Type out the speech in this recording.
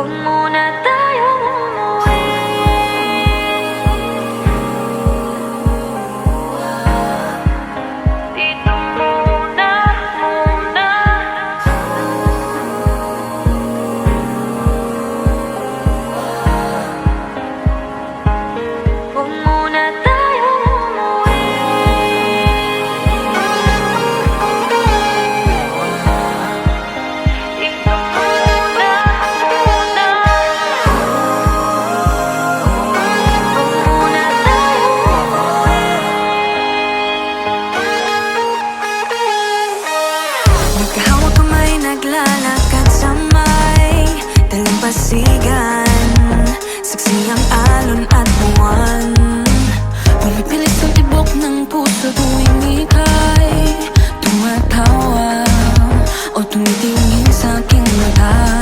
Huwag muna tayo Naglalakad sa may dalampasigan. Saksi ang alon at buwan. Pumipilis ang tibok ng puso tuwing ika'y tumatawa O tumitingin sa aking mata.